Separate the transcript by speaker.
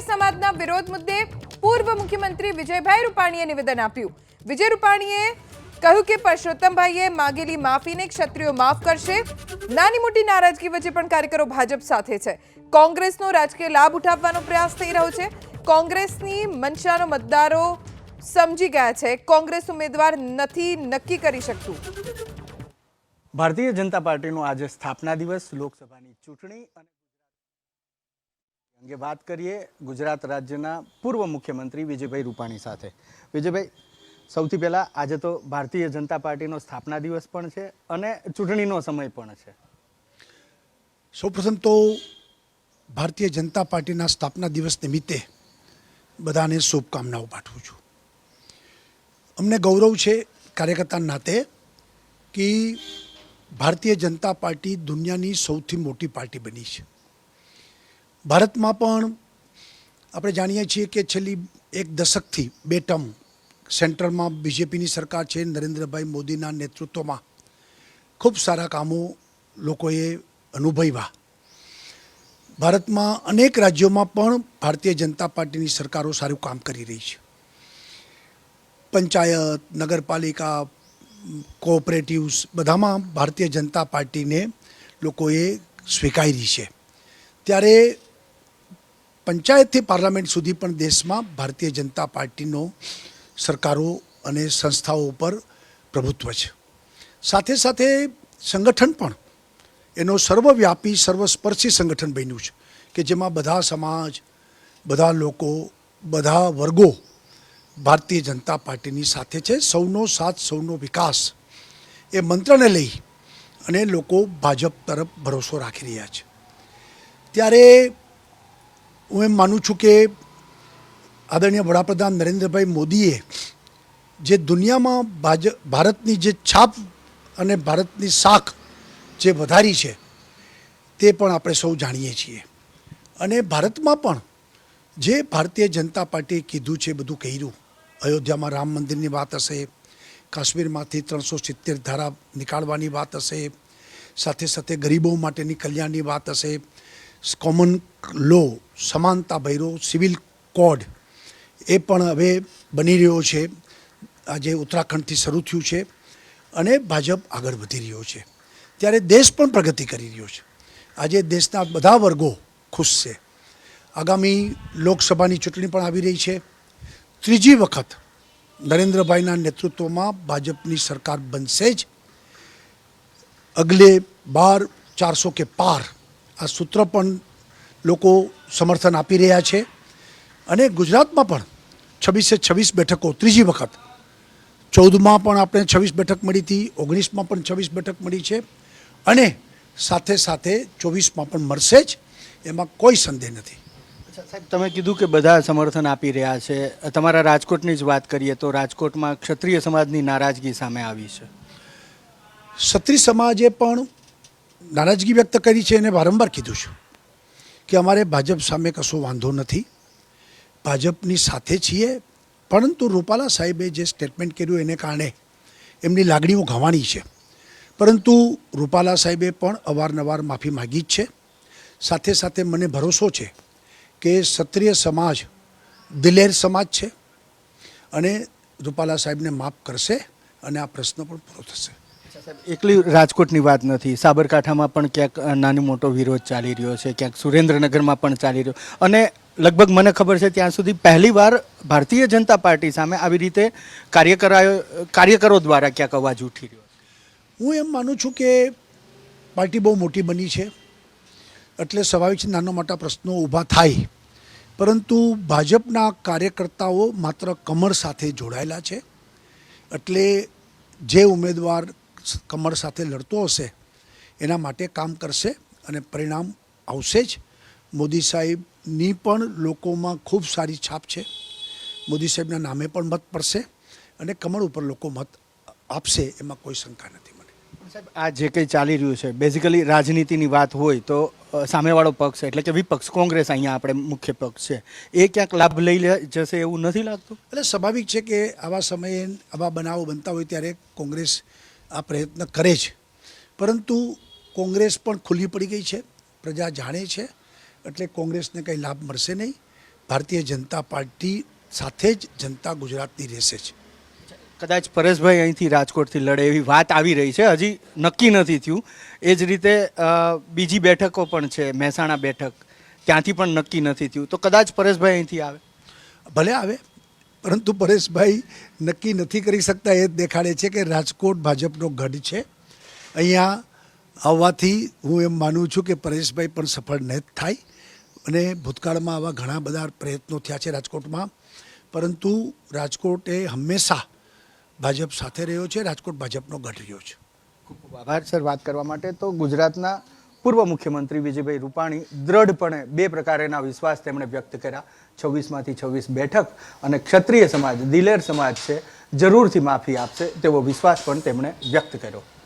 Speaker 1: સમાજના વિરોધ મુદ્દે પૂર્વ મુખ્યમંત્રી વિજયભાઈ રૂપાણીએ નિવેદન આપ્યું. વિજય રૂપાણીએ કહ્યું કે પરસોત્તમભાઈએ માગેલી માફીને ક્ષત્રિયો માફ કરશે. નાની મોટી નારાજગી વચ્ચે પણ કાર્યકરો ભાજપ સાથે છે. કોંગ્રેસનો રાજકીય લાભ ઉઠાવવાનો પ્રયાસ થઈ રહ્યો છે. કોંગ્રેસની મંશાનો મતદારો સમજી ગયા છે. કોંગ્રેસ ઉમેદવાર નથી નક્કી કરી શકતું.
Speaker 2: ભારતીય જનતા પાર્ટીનો આજે સ્થાપના દિવસ. લોકસભાની ચૂંટણી અને અંગે વાત કરીએ ગુજરાત રાજ્યના પૂર્વ મુખ્યમંત્રી વિજયભાઈ રૂપાણી સાથે. વિજયભાઈ, સૌથી પહેલાં આજે તો ભારતીય જનતા પાર્ટીનો સ્થાપના દિવસ પણ છે અને ચૂંટણીનો સમય પણ છે.
Speaker 3: સૌપ્રથમ તો ભારતીય જનતા પાર્ટીના સ્થાપના દિવસ નિમિત્તે બધાને શુભકામનાઓ પાઠવું છું. અમને ગૌરવ છે કાર્યકર્તા નાતે કે ભારતીય જનતા પાર્ટી દુનિયાની સૌથી મોટી પાર્ટી બની છે. ભારતમાં પણ આપણે જાણીએ છીએ કે છેલ્લી એક દશકથી બે ટર્મ સેન્ટ્રલમાં બીજેપીની સરકાર છે, નરેન્દ્રભાઈ મોદીના નેતૃત્વમાં ખૂબ સારા કામો લોકોએ અનુભવ્યા. ભારતમાં અનેક રાજ્યોમાં પણ ભારતીય જનતા પાર્ટીની સરકારો સારું કામ કરી રહી છે. પંચાયત, નગરપાલિકા, કોઓપરેટિવ્સ બધામાં ભારતીય જનતા પાર્ટીને લોકોએ સ્વીકારી છે. ત્યારે પંચાયતથી પાર્લામેન્ટ સુધી પણ દેશમાં ભારતીય જનતા પાર્ટીનો સરકારો અને સંસ્થાઓ ઉપર પ્રભુત્વ છે. સાથે સાથે સંગઠન પણ એનો સર્વવ્યાપી, સર્વસ્પર્શી સંગઠન બન્યું છે કે જેમાં બધા સમાજ, બધા લોકો, બધા વર્ગો ભારતીય જનતા પાર્ટીની સાથે છે. સૌનો સાથ, સૌનો વિકાસ એ મંત્રને લઈ અને લોકો ભાજપ તરફ ભરોસો રાખી રહ્યા છે. ત્યારે હું એમ માનું છું કે આદરણીય વડાપ્રધાન નરેન્દ્રભાઈ મોદીએ જે દુનિયામાં ભાજ ભારતની જે છાપ અને ભારતની શાખ જે વધારી છે, તે પણ આપણે સૌ જાણીએ છીએ. અને ભારતમાં પણ જે ભારતીય જનતા પાર્ટીએ કીધું છે બધું કર્યું. અયોધ્યામાં રામ મંદિરની વાત હશે, કાશ્મીરમાંથી ત્રણસો સિત્તેર ધારા નીકાળવાની વાત હશે, સાથે સાથે ગરીબો માટેની કલ્યાણની વાત હશે કોમન લો સમાનતા ભૈરો સિવિલ કોડ એ પણ હવે બની રહ્યો છે. આજે ઉત્તરાખંડથી શરૂ થયું છે અને ભાજપ આગળ વધી રહ્યો છે. ત્યારે દેશ પણ પ્રગતિ કરી રહ્યો છે. આજે દેશના બધા વર્ગો ખુશ છે. આગામી લોકસભાની ચૂંટણી પણ આવી રહી છે. ત્રીજી વખત નરેન્દ્રભાઈના નેતૃત્વમાં ભાજપની સરકાર બનશે જ. અગલે બાર ચારસો કે પાર આ સૂત્ર પણ લોકો સમર્થન આપી રહ્યા છે. અને ગુજરાતમાં પણ છવ્વીસે છવ્વીસ બેઠકો ત્રીજી વખત. ચૌદમાં પણ આપણે છવ્વીસ બેઠક મળી હતી ઓગણીસમાં પણ છવ્વીસ બેઠક મળી છે. અને સાથે સાથે ચોવીસમાં પણ મળશે જ એમાં કોઈ સંદેહ નથી.
Speaker 2: સાહેબ તમે કીધું કે બધા સમર્થન આપી રહ્યા છે. તમારા રાજકોટની જ વાત કરીએ તો રાજકોટમાં ક્ષત્રિય સમાજની નારાજગી સામે આવી છે.
Speaker 3: ક્ષત્રિય સમાજે પણ નારાજગી વ્યક્ત કરી છે અને વારંવાર કીધું છું કે અમારે ભાજપ સામે કશો વાંધો નથી. ભાજપની સાથે છીએ, પરંતુ રૂપાલા સાહેબે જે સ્ટેટમેન્ટ કર્યું એને કારણે એમની લાગણીઓ ઘવાણી છે. પરંતુ રૂપાલા સાહેબે પણ અવારનવાર માફી માગી જ છે. સાથે સાથે મને ભરોસો છે કે ક્ષત્રિય સમાજ દિલેર સમાજ છે અને રૂપાલા સાહેબને માફ કરશે અને આ પ્રશ્ન પણ પૂરો થશે.
Speaker 2: એકલી રાજકોટની વાત નથી. સાબરકાંઠામાં પણ ક્યાંક નાનો મોટો વિરોધ ચાલી રહ્યો છે. ક્યાંક સુરેન્દ્રનગરમાં પણ ચાલી રહ્યો. અને લગભગ મને ખબર છે, ત્યાં સુધી પહેલીવાર ભારતીય જનતા પાર્ટી સામે આવી રીતે કાર્યકરાયો, કાર્યકરો દ્વારા ક્યાંક અવાજ ઉઠી રહ્યો
Speaker 3: હું એમ માનું છું કે પાર્ટી બહુ મોટી બની છે. એટલે સ્વાભાવિક છે, નાના મોટા પ્રશ્નો ઊભા થાય. પરંતુ ભાજપના કાર્યકર્તાઓ માત્ર કમર સાથે જોડાયેલા છે. એટલે જે ઉમેદવાર કમર સાથે લડતો હશે એના માટે કામ કરશે અને પરિણામ આવશે જ. મોદી સાહેબની પણ લોકોમાં ખૂબ સારી છાપ છે. મોદી સાહેબના નામે પણ મત પડશે અને કમળ ઉપર લોકો મત આપશે એમાં કોઈ શંકા નથી મને.
Speaker 2: સાહેબ આ જે કંઈ ચાલી રહ્યું છે બેઝિકલી રાજનીતિની વાત હોય તો સામેવાળો પક્ષ એટલે કે વિપક્ષ કોંગ્રેસ અહીંયા આપણે મુખ્ય પક્ષ છે. એ ક્યાંક લાભ લઈ લે જશે એવું નથી લાગતું?
Speaker 3: એટલે સ્વાભાવિક છે કે આવા સમયે આવા બનાવો બનતા હોય ત્યારે કોંગ્રેસ આ પ્રયત્ન કરે છે. પરંતુ કોંગ્રેસ પણ ખુલ્લી પડી ગઈ છે. પ્રજા જાણે છે. એટલે કોંગ્રેસને કંઈ લાભ મળશે નહીં. ભારતીય જનતા પાર્ટી સાથે જ જનતા ગુજરાતની રહેશે જ.
Speaker 2: કદાચ પરેશભાઈ અહીંથી રાજકોટથી લડે એવી વાત આવી રહી છે. હજી નક્કી નથી થયું. એ જ રીતે બીજી બેઠકો પણ છે. મહેસાણા બેઠક. ત્યાંથી પણ નક્કી નથી થયું. તો કદાચ પરેશભાઈ અહીંથી આવે.
Speaker 3: ભલે આવે. પરંતુ પરેશભાઈ નક્કી નથી કરી શકતા, એ દેખાડે છે કે રાજકોટ ભાજપનો ગઢ છે. અહીંયા આવવાથી હું એમ માનું છું કે પરેશભાઈ પણ સફળ ન થાય અને ભૂતકાળમાં આવા ઘણા બધા પ્રયત્નો થયા છે રાજકોટમાં. પરંતુ રાજકોટ એ હંમેશા ભાજપ સાથે રહ્યો છે, રાજકોટ ભાજપનો ગઢ રહ્યો છે.
Speaker 2: ખૂબ ખૂબ આભાર સર વાત કરવા માટે. તો ગુજરાતના પૂર્વ મુખ્યમંત્રી વિજયભાઈ રૂપાણી દ્રઢપણે બે પ્રકારેના વિશ્વાસ તેમણે વ્યક્ત કર્યા. છવ્વીસમાંથી છવ્વીસ બેઠક અને ક્ષત્રિય સમાજ, દિલેર સમાજ છે, જરૂરથી માફી આપશે તેવો વિશ્વાસ પણ તેમણે વ્યક્ત કર્યો.